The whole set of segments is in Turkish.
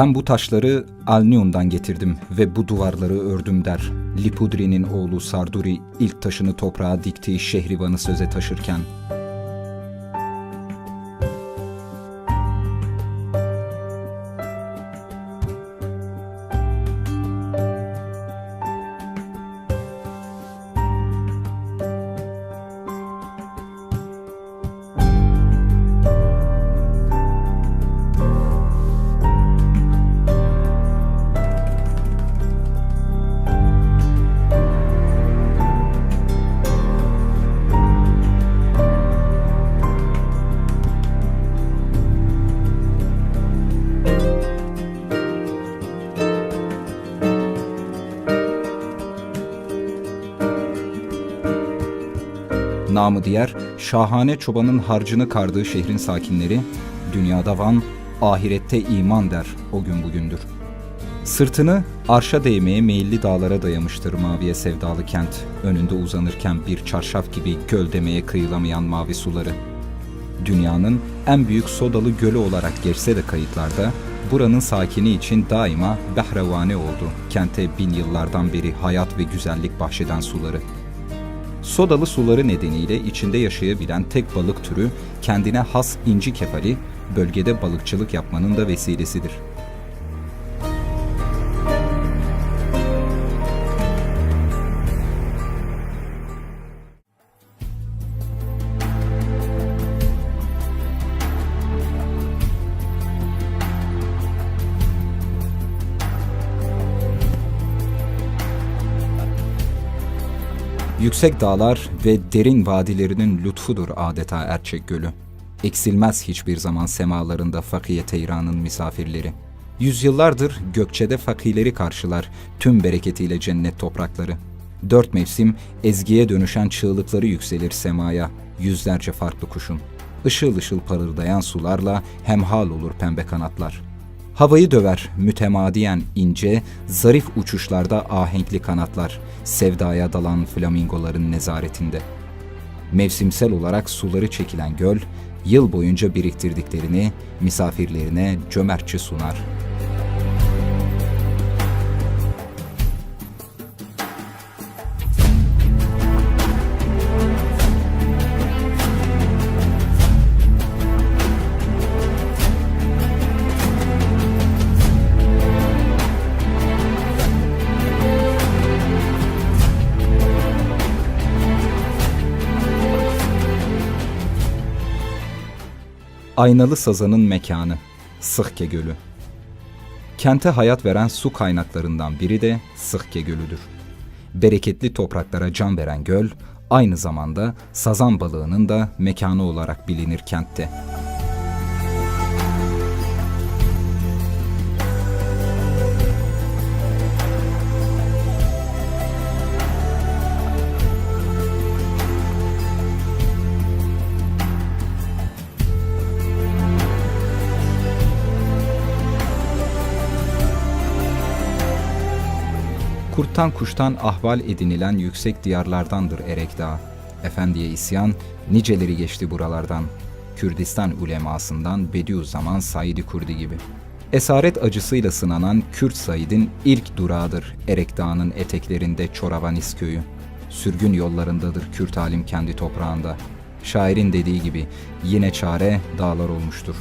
Ben bu taşları Alnium'dan getirdim ve bu duvarları ördüm der. Lipudri'nin oğlu Sarduri ilk taşını toprağa diktiği Şehrivan'ı söze taşırken. Namı diğer şahane çobanın harcını kardığı şehrin sakinleri dünyada Van, ahirette iman der o gün bugündür. Sırtını arşa değmeye meyilli dağlara dayamıştır maviye sevdalı kent. Önünde uzanırken bir çarşaf gibi göl demeye kıyılamayan mavi suları. Dünyanın en büyük sodalı gölü olarak geçse de kayıtlarda, buranın sakini için daima behrevane oldu. Kente bin yıllardan beri hayat ve güzellik bahşeden suları. Sodalı suları nedeniyle içinde yaşayabilen tek balık türü kendine has inci kefali, bölgede balıkçılık yapmanın da vesilesidir. Yüksek dağlar ve derin vadilerinin lütfudur adeta Erçek Gölü. Eksilmez hiçbir zaman semalarında Fakiye Teyran'ın misafirleri. Yüzyıllardır Gökçe'de fakirleri karşılar tüm bereketiyle cennet toprakları. Dört mevsim ezgiye dönüşen çığlıkları yükselir semaya yüzlerce farklı kuşun. Işıl ışıl parıldayan sularla hemhal olur pembe kanatlar.'' Havayı döver mütemadiyen ince, zarif uçuşlarda ahenkli kanatlar, sevdaya dalan flamingoların nezaretinde. Mevsimsel olarak suları çekilen göl, yıl boyunca biriktirdiklerini misafirlerine cömertçe sunar. Aynalı Sazan'ın mekanı, Sıhke Gölü. Kente hayat veren su kaynaklarından biri de Sıhke Gölü'dür. Bereketli topraklara can veren göl, aynı zamanda sazan balığının da mekanı olarak bilinir kentte. Kurttan kuştan ahval edinilen yüksek diyarlardandır Erek Dağı. Efendiye isyan, niceleri geçti buralardan. Kürdistan ulemasından Bediüzzaman Said-i Kurdi gibi. Esaret acısıyla sınanan Kürt Said'in ilk durağıdır Erek Dağı'nın eteklerinde Çoravanis köyü. Sürgün yollarındadır Kürt alim kendi toprağında. Şairin dediği gibi yine çare dağlar olmuştur.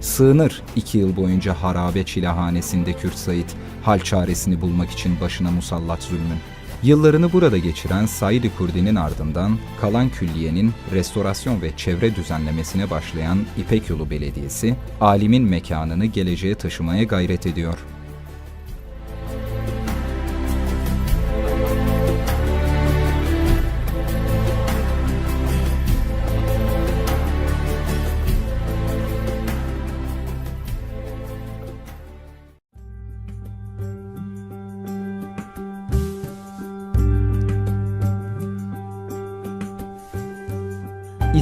Sığınır iki yıl boyunca harabe çilehanesinde Kürt Said, hal çaresini bulmak için başına musallat zulmün. Yıllarını burada geçiren Said-i Kurdi'nin ardından kalan külliyenin restorasyon ve çevre düzenlemesine başlayan İpek Yolu Belediyesi, alimin mekanını geleceğe taşımaya gayret ediyor.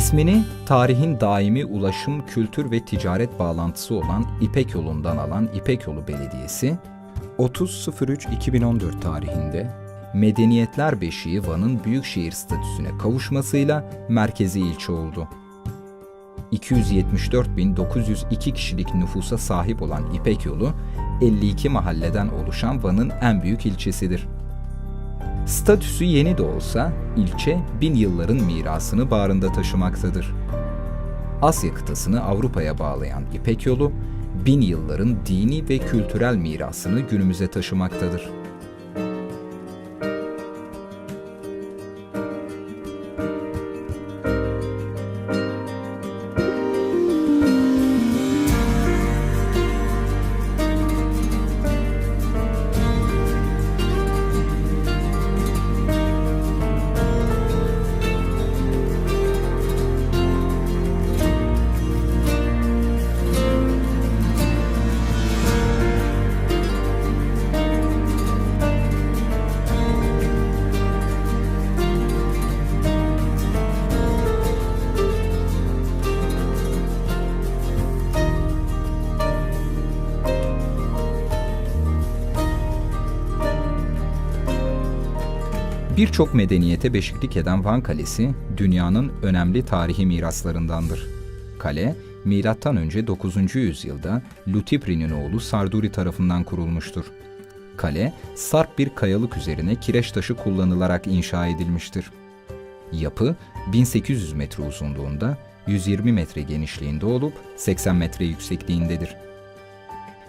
İsmini tarihin daimi ulaşım, kültür ve ticaret bağlantısı olan İpek Yolu'ndan alan İpek Yolu Belediyesi, 30.03.2014 tarihinde Medeniyetler Beşiği Van'ın büyükşehir statüsüne kavuşmasıyla merkezi ilçe oldu. 274.902 kişilik nüfusa sahip olan İpek Yolu, 52 mahalleden oluşan Van'ın en büyük ilçesidir. Statüsü yeni de olsa ilçe bin yılların mirasını bağrında taşımaktadır. Asya kıtasını Avrupa'ya bağlayan İpek yolu, bin yılların dini ve kültürel mirasını günümüze taşımaktadır. Birçok medeniyete beşiklik eden Van Kalesi dünyanın önemli tarihi miraslarındandır. Kale, M.Ö. 9. yüzyılda Lutipri'nin oğlu Sarduri tarafından kurulmuştur. Kale, sarp bir kayalık üzerine kireç taşı kullanılarak inşa edilmiştir. Yapı 1800 metre uzunluğunda, 120 metre genişliğinde olup 80 metre yüksekliğindedir.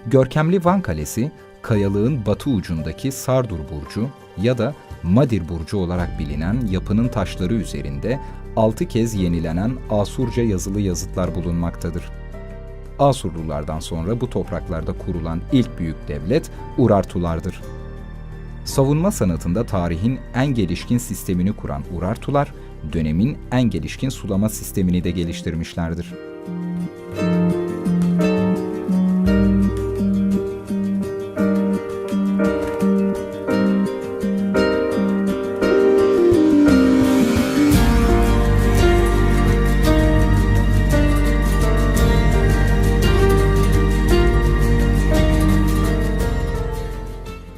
Görkemli Van Kalesi, kayalığın batı ucundaki Sardur Burcu ya da Madir Burcu olarak bilinen yapının taşları üzerinde altı kez yenilenen Asurca yazılı yazıtlar bulunmaktadır. Asurlulardan sonra bu topraklarda kurulan ilk büyük devlet Urartulardır. Savunma sanatında tarihin en gelişkin sistemini kuran Urartular, dönemin en gelişkin sulama sistemini de geliştirmişlerdir.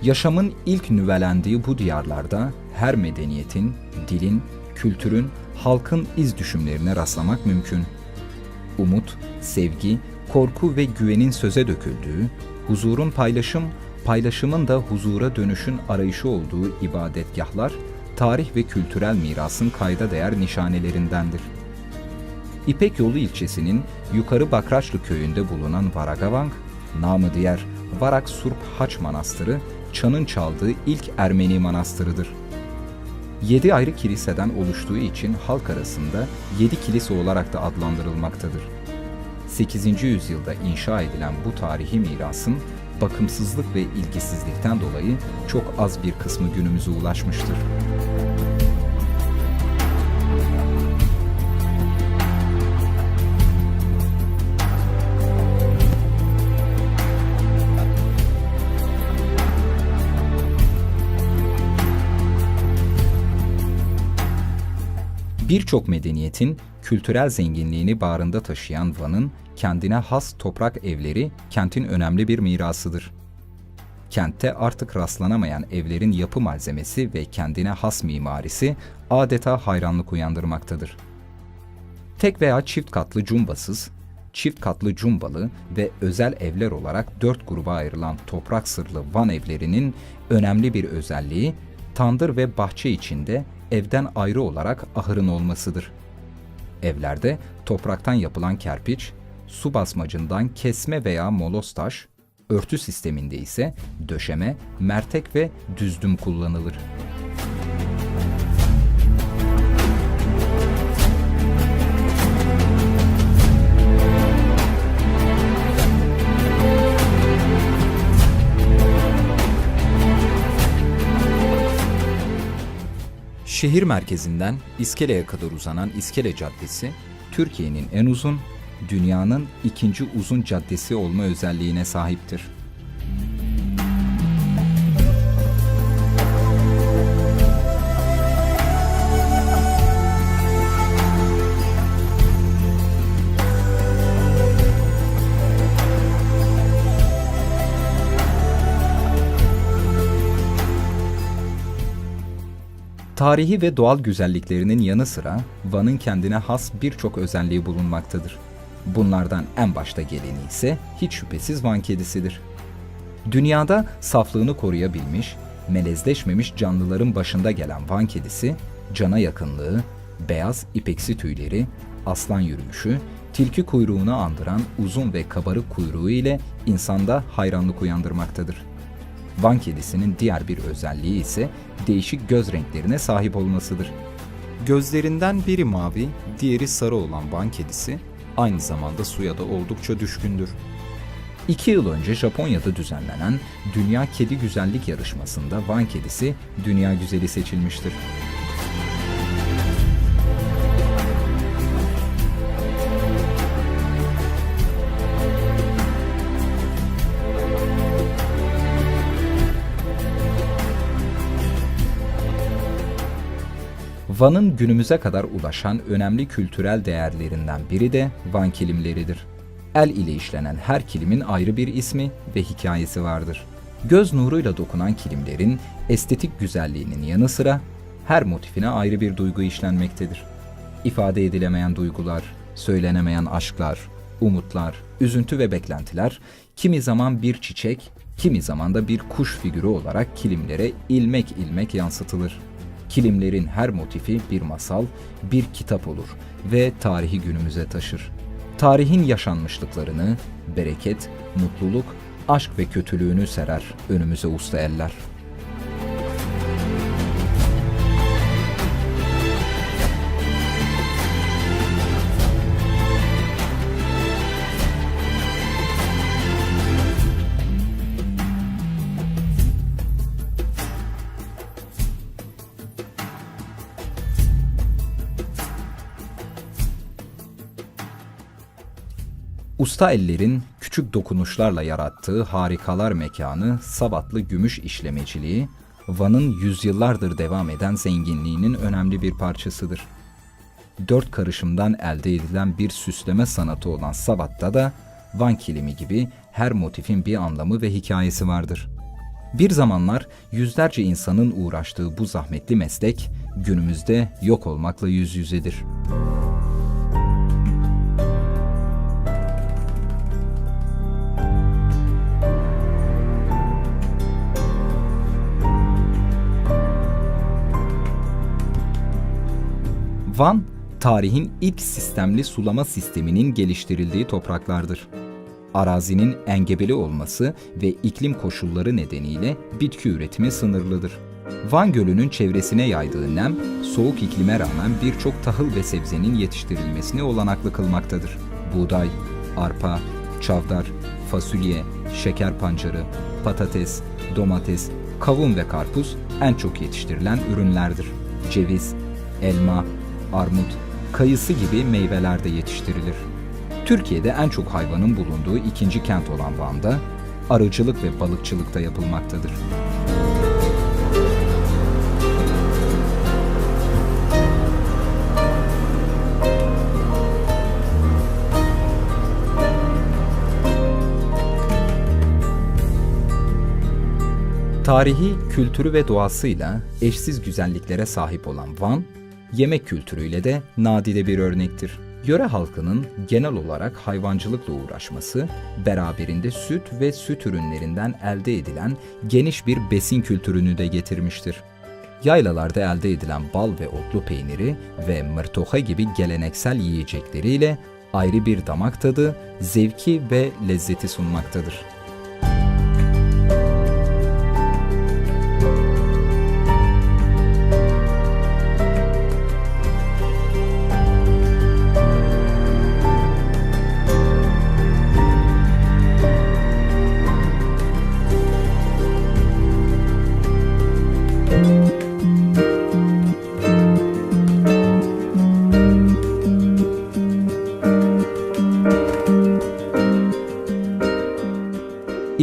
Yaşamın ilk nüvelendiği bu diyarlarda her medeniyetin, dilin, kültürün, halkın iz düşümlerine rastlamak mümkün. Umut, sevgi, korku ve güvenin söze döküldüğü, huzurun paylaşım, paylaşımın da huzura dönüşün arayışı olduğu ibadetgahlar, tarih ve kültürel mirasın kayda değer nişanelerindendir. İpek Yolu ilçesinin Yukarı Bakraçlı köyünde bulunan Varagavang, namı diğer Varak Surp Haç Manastırı, çanın çaldığı ilk Ermeni manastırıdır. Yedi ayrı kiliseden oluştuğu için halk arasında yedi kilise olarak da adlandırılmaktadır. 8. yüzyılda inşa edilen bu tarihi mirasın bakımsızlık ve ilgisizlikten dolayı çok az bir kısmı günümüze ulaşmıştır. Birçok medeniyetin kültürel zenginliğini bağrında taşıyan Van'ın kendine has toprak evleri kentin önemli bir mirasıdır. Kentte artık rastlanamayan evlerin yapı malzemesi ve kendine has mimarisi adeta hayranlık uyandırmaktadır. Tek veya çift katlı cumbasız, çift katlı cumbalı ve özel evler olarak dört gruba ayrılan toprak sırlı Van evlerinin önemli bir özelliği tandır ve bahçe içinde evden ayrı olarak ahırın olmasıdır. Evlerde topraktan yapılan kerpiç, su basmacından kesme veya molos taş, örtü sisteminde ise döşeme, mertek ve düzdüm kullanılır. Şehir merkezinden İskele'ye kadar uzanan İskele Caddesi, Türkiye'nin en uzun, dünyanın ikinci uzun caddesi olma özelliğine sahiptir. Tarihi ve doğal güzelliklerinin yanı sıra Van'ın kendine has birçok özelliği bulunmaktadır. Bunlardan en başta geleni ise hiç şüphesiz Van kedisidir. Dünyada saflığını koruyabilmiş, melezleşmemiş canlıların başında gelen Van kedisi, cana yakınlığı, beyaz ipeksi tüyleri, aslan yürüyüşü, tilki kuyruğunu andıran uzun ve kabarık kuyruğu ile insanda hayranlık uyandırmaktadır. Van kedisinin diğer bir özelliği ise değişik göz renklerine sahip olmasıdır. Gözlerinden biri mavi, diğeri sarı olan Van kedisi aynı zamanda suya da oldukça düşkündür. İki yıl önce Japonya'da düzenlenen Dünya Kedi Güzellik Yarışması'nda Van kedisi dünya güzeli seçilmiştir. Van'ın günümüze kadar ulaşan önemli kültürel değerlerinden biri de Van kilimleridir. El ile işlenen her kilimin ayrı bir ismi ve hikayesi vardır. Göz nuruyla dokunan kilimlerin estetik güzelliğinin yanı sıra her motifine ayrı bir duygu işlenmektedir. İfade edilemeyen duygular, söylenemeyen aşklar, umutlar, üzüntü ve beklentiler kimi zaman bir çiçek, kimi zaman da bir kuş figürü olarak kilimlere ilmek ilmek yansıtılır. Kilimlerin her motifi bir masal, bir kitap olur ve tarihi günümüze taşır. Tarihin yaşanmışlıklarını, bereket, mutluluk, aşk ve kötülüğünü serer önümüze usta eller. Usta ellerin küçük dokunuşlarla yarattığı harikalar mekanı Sabatlı gümüş işlemeciliği, Van'ın yüzyıllardır devam eden zenginliğinin önemli bir parçasıdır. Dört karışımdan elde edilen bir süsleme sanatı olan Sabat'ta da Van kilimi gibi her motifin bir anlamı ve hikayesi vardır. Bir zamanlar yüzlerce insanın uğraştığı bu zahmetli meslek günümüzde yok olmakla yüz yüzedir. Van, tarihin ilk sistemli sulama sisteminin geliştirildiği topraklardır. Arazinin engebeli olması ve iklim koşulları nedeniyle bitki üretimi sınırlıdır. Van Gölü'nün çevresine yaydığı nem, soğuk iklime rağmen birçok tahıl ve sebzenin yetiştirilmesini olanaklı kılmaktadır. Buğday, arpa, çavdar, fasulye, şeker pancarı, patates, domates, kavun ve karpuz en çok yetiştirilen ürünlerdir. Ceviz, elma, armut, kayısı gibi meyveler de yetiştirilir. Türkiye'de en çok hayvanın bulunduğu ikinci kent olan Van'da arıcılık ve balıkçılık da yapılmaktadır. Tarihi, kültürü ve doğasıyla eşsiz güzelliklere sahip olan Van, yemek kültürüyle de nadide bir örnektir. Yöre halkının genel olarak hayvancılıkla uğraşması, beraberinde süt ve süt ürünlerinden elde edilen geniş bir besin kültürünü de getirmiştir. Yaylalarda elde edilen bal ve otlu peyniri ve mırtoha gibi geleneksel yiyecekleriyle ayrı bir damak tadı, zevki ve lezzeti sunmaktadır.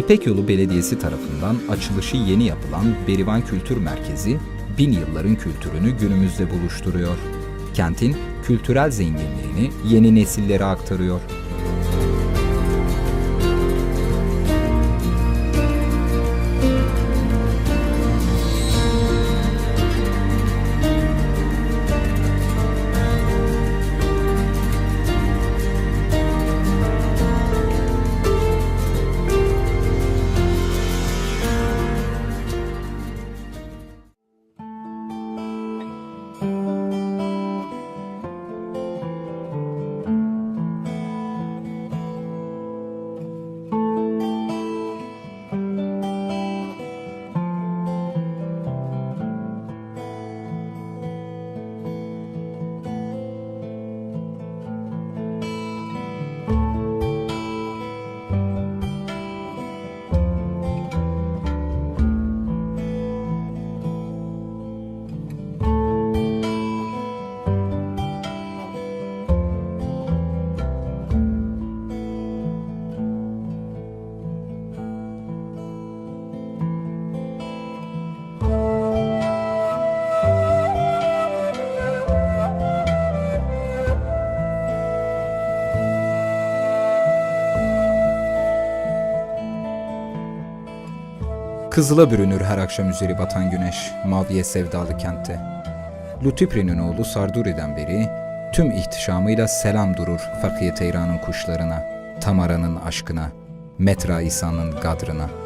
İpek Yolu Belediyesi tarafından açılışı yeni yapılan Berivan Kültür Merkezi, bin yılların kültürünü günümüzde buluşturuyor. Kentin kültürel zenginliğini yeni nesillere aktarıyor. Kızıla bürünür her akşam üzeri batan güneş, maviye sevdalı kentte. Lütüpri'nin oğlu Sarduri'den beri tüm ihtişamıyla selam durur Fakiye Teyran'ın kuşlarına, Tamara'nın aşkına, Metra İsa'nın gadrına.